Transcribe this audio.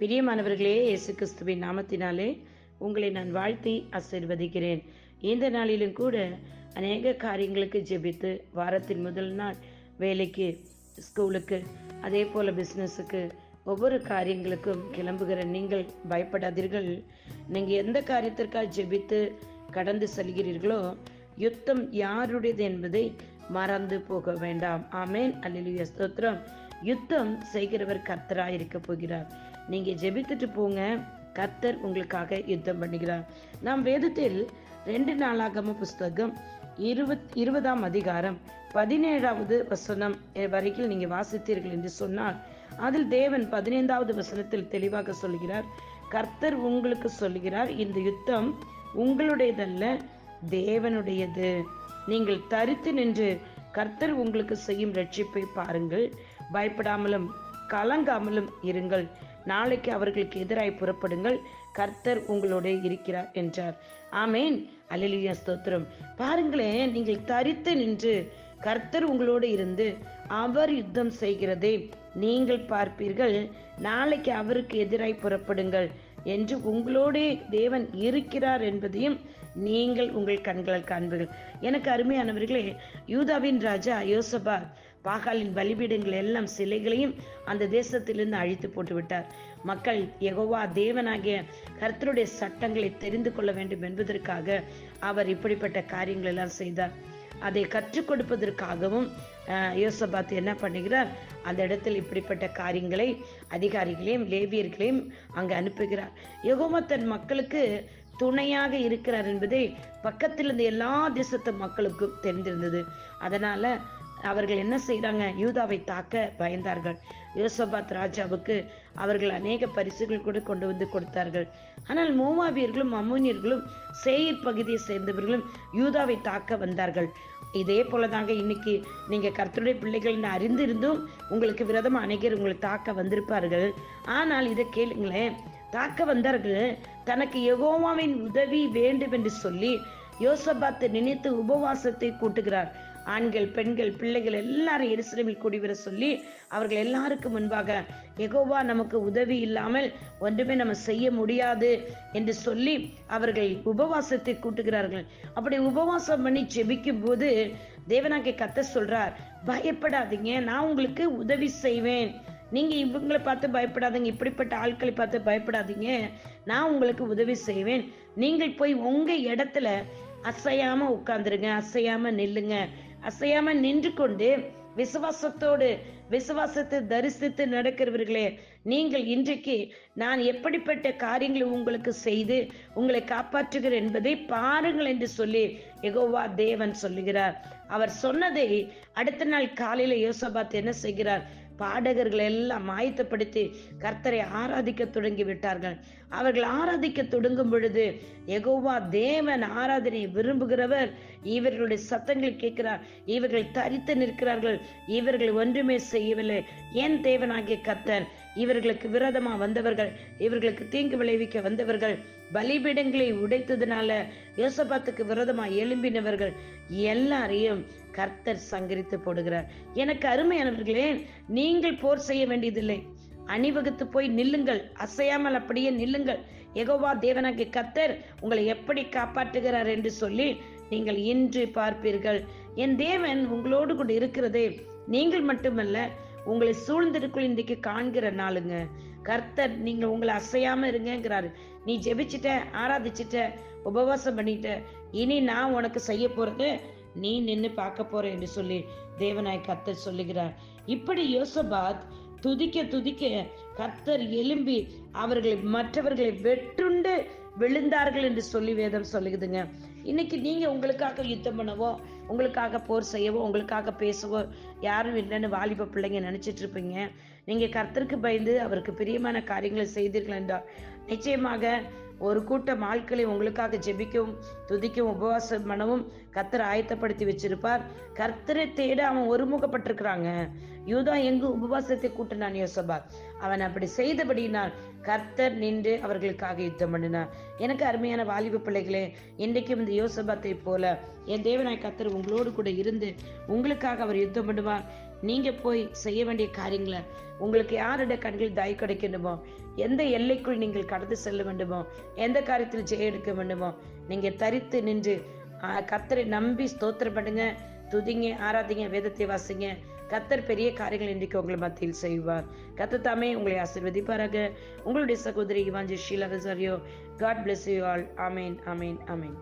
பிரியமானவர்களே இயேசு கிறிஸ்துவின் நாமத்தினாலே உங்களை நான் வாழ்த்தி ஆசீர்வதிக்கிறேன். இந்த நாளிலும் கூட அநேக காரியங்களுக்கு ஜெபித்து வாரத்தின் முதல் நாள் வேலைக்கு ஸ்கூலுக்கு அதே போல் பிஸ்னஸுக்கு ஒவ்வொரு காரியங்களுக்கும் கிளம்புகிற நீங்கள் பயப்படாதீர்கள். நீங்கள் எந்த காரியத்திற்காக ஜெபித்து கடந்து செல்கிறீர்களோ யுத்தம் யாருடையது என்பதை மறந்து போக வேண்டாம். ஆமேன். அல்லது ஸ்தோத்திரம். யுத்தம் செய்கிறவர் கர்த்தராக இருக்க போகிறார். நீங்கள் ஜெபித்துட்டு போங்க. கர்த்தர் உங்களுக்காக யுத்தம் பண்ணுகிறார். நாம் வேதத்தில் ரெண்டு நாளாகம புஸ்தகம் இருபத் இருபதாம் அதிகாரம் பதினேழாவது வசனம் வரைக்கும் நீங்கள் வாசித்தீர்கள் என்று சொன்னால் அதில் தேவன் பதினைந்தாவது வசனத்தில் தெளிவாக சொல்கிறார் கர்த்தர் உங்களுக்கு சொல்கிறார் இந்த யுத்தம் உங்களுடையதல்ல தேவனுடையது. நீங்கள் தரித்து நின்று கர்த்தர் உங்களுக்கு செய்யும் ரட்சிப்பை பாருங்கள். பயப்படாமலும் கலங்காமலும் இருங்கள். நாளைக்கு அவர்களுக்கு எதிராய் புறப்படுங்கள். கர்த்தர் உங்களோட இருக்கிறார் என்றார். ஆமேன். அலிலியா ஸ்தோத்திரம். பாருங்களேன் நீங்கள் தரித்து நின்று கர்த்தர் உங்களோடு இருந்து அவர் யுத்தம் செய்கிறதை நீங்கள் பார்ப்பீர்கள். நாளைக்கு அவருக்கு எதிராய் புறப்படுங்கள் என்று உங்களோடே தேவன் இருக்கிறார் என்பதையும் நீங்கள் உங்கள் கண்களால் காண்பீர்கள். எனக்கு அருமையானவர்களே யூதாவின் ராஜா யோசபா பாகாலின் பலிபீடங்கள் எல்லாம் சிலைகளையும் அந்த தேசத்திலிருந்து அழித்து போட்டு விட்டார் மக்கள் எகோவா தேவனாகிய கர்த்தருடைய சட்டங்களை தெரிந்து கொள்ள வேண்டும் என்பதற்காக அவர் இப்படிப்பட்ட காரியங்கள் எல்லாம் செய்தார். அதை கற்றுக் கொடுப்பதற்காகவும் யோசபாத் என்ன பண்ணுகிறார்? அந்த இடத்தில் இப்படிப்பட்ட காரியங்களை அதிகாரிகளையும் லேவியர்களையும் அங்கு அனுப்புகிறார். யகோமா தன் மக்களுக்கு துணையாக இருக்கிறார் என்பதை பக்கத்தில் இருந்த எல்லா தேசத்து மக்களுக்கும் தெரிந்திருந்தது. அதனால அவர்கள் என்ன செய்கிறாங்க யூதாவை தாக்க பயந்தார்கள். யோசபாத் ராஜாவுக்கு அவர்கள் அநேக பரிசுகள் கூட கொண்டு வந்து கொடுத்தார்கள். ஆனால் மோவாவியர்களும் அம்மோனியர்களும் சேயிர் பகுதியை சேர்ந்தவர்களும் யூதாவை தாக்க வந்தார்கள். இதே போலதாங்க இன்னைக்கு நீங்க கர்த்தருடைய பிள்ளைகள் அறிந்திருந்தும் உங்களுக்கு விரதம் அநேகர் உங்களை தாக்க வந்திருப்பார்கள். ஆனால் இதை கேளுங்களேன். தாக்க வந்தார்கள். தனக்கு எகோவாவின் உதவி வேண்டும் என்று சொல்லி யோசபாத்தை நினைத்து உபவாசத்தை கூட்டுகிறார். ஆண்கள் பெண்கள் பிள்ளைகள் எல்லாரும் எருசலேமில் கூடிவர சொல்லி அவர்கள் எல்லாருக்கும் முன்பாக எகோவா நமக்கு உதவி இல்லாமல் ஒன்றுமே நம்ம செய்ய முடியாது என்று சொல்லி அவர்கள் உபவாசத்தை கூட்டுகிறார்கள். அப்படி உபவாசம் பண்ணி ஜெபிக்கும் போது தேவனாக்கை கத்த சொல்றார் பயப்படாதீங்க நான் உங்களுக்கு உதவி செய்வேன். நீங்க இவங்களை பார்த்து பயப்படாதீங்க இப்படிப்பட்ட ஆட்களை பார்த்து பயப்படாதீங்க. நான் உங்களுக்கு உதவி செய்வேன். நீங்கள் போய் உங்க இடத்துல அசையாம உட்காந்துருங்க அசையாம நில்லுங்க. அசையாம நின்று கொண்டு விசுவாசத்தோடு விசுவாசத்தை தரிசித்து நடக்கிறவர்களே நீங்கள் இன்றைக்கு நான் எப்படிப்பட்ட காரியங்களை உங்களுக்கு செய்து உங்களை காப்பாற்றுகிறேன் என்பதை பாருங்கள் என்று சொல்லி எகோவா தேவன் சொல்லுகிறார். அவர் சொன்னதை அடுத்த நாள் காலையில யோசபாத் என்ன செய்கிறார்? பாடகர்கள் எல்லாம் ஆயத்தப்படுத்தி கர்த்தரை ஆராதிக்க தொடங்கி விட்டார்கள் அவர்கள் ஆராதிக்க தொடங்கும் பொழுது எகோவா தேவன் ஆராதனை விரும்புகிறவர். இவர்களுடைய சத்தங்கள் கேட்கிறார். இவர்கள் தரித்து நிற்கிறார்கள். இவர்கள் ஒன்றுமே செய்யவில்லை. ஏன் தேவனாகிய கர்த்தர் இவர்களுக்கு விரதமா வந்தவர்கள்? இவர்களுக்கு தீங்கு விளைவிக்க வந்தவர்கள்? பலிபீடங்களை உடைத்ததுனால யோசபாத்துக்கு விரதமா எழும்பினவர்கள் எல்லாரையும் கர்த்தர் சங்கரித்து போடுகிறார். எனக்கு அருமையானவர்களே நீங்கள் போர் செய்ய வேண்டியதில்லை. அணிவகுத்து போய் நில்லுங்கள். அசையாமல் அப்படியே நில்லுங்கள். எகோவா தேவனாகிய கத்தர் உங்களை எப்படி காப்பாற்றுகிறார் என்று சொல்லி நீங்கள் இன்று பார்ப்பீர்கள். என் தேவன் உங்களோடு கூட இருக்கிறதே. நீங்கள் மட்டுமல்ல உங்களை சூழ்ந்திருக்குள் இன்றைக்கு காண்கிற நாளுங்க. கர்த்தர் நீங்க உங்களை அசையாம இருங்கிறாரு நீ ஜெபிச்சிட்ட ஆராதிச்சிட்ட உபவாசம் பண்ணிட்ட இனி நான் உனக்கு செய்ய போறது நீ நின்று பார்க்க போற என்று சொல்லி தேவனாய் கர்த்தர் சொல்லுகிறார். இப்படி யோசபாத் துதிக்க துதிக்க கர்த்தர் எலும்பி அவர்களை மற்றவர்களை வெற்றுண்டு விழுந்தார்கள் என்று சொல்லி வேதம் சொல்லுகுதுங்க இன்னைக்கு நீங்க உங்களுக்காக யுத்தம் பண்ணவோ உங்களுக்காக போர் செய்யவோ உங்களுக்காக பேசவோ யாரும் இல்லைன்னு வாலிப பிள்ளைங்க நினைச்சிட்டு இருப்பீங்க. நீங்க கர்த்தருக்கு பயந்து அவருக்கு பிரியமான காரியங்களை செய்தீர்கள் என்றால் நிச்சயமாக ஒரு கூட்டம் ஆட்களை உங்களுக்காக ஜெபிக்கவும் துதிக்கவும் உபவாசம் பண்ணவும் கர்த்தர் ஆயத்தப்படுத்தி வச்சிருப்பார். கர்த்தரை தேட அவன் ஒருமுகப்பட்டிருக்கிறாங்க. யூதா எங்கு உபவாசத்தை கூட்டினான் யோசபா? அவன் அப்படி செய்தபடியினால் கர்த்தர் நின்று அவர்களுக்காக யுத்தம் பண்ணினார். எனக்கு அருமையான வாலிப பிள்ளைகளே இன்றைக்கும் இந்த யோசபாத்தை போல என் தேவனாய் கர்த்தர் உங்களோடு கூட இருந்து உங்களுக்காக அவர் யுத்தம் பண்ணுவார். நீங்கள் போய் செய்ய வேண்டிய காரியங்களை உங்களுக்கு யாருடைய கண்கள் தய கிடைக்கணுமோ எந்த எல்லைக்குள் நீங்கள் கடந்து செல்ல வேண்டுமோ எந்த காரியத்தில் ஜெய எடுக்க வேண்டுமோ நீங்கள் தரித்து நின்று கத்தரை நம்பி ஸ்தோத்திரம் பண்ணுங்க துதிங்க ஆராதிங்க வேதத்தை வாசிங்க. கத்தர் பெரிய காரியங்கள் இன்றைக்கு உங்களை மத்தியில் செய்வார். கத்த தாமே உங்களை ஆசிர்வதிப்பாராக. உங்களுடைய சகோதரி Evanchi Sheela God bless you all amen amen amen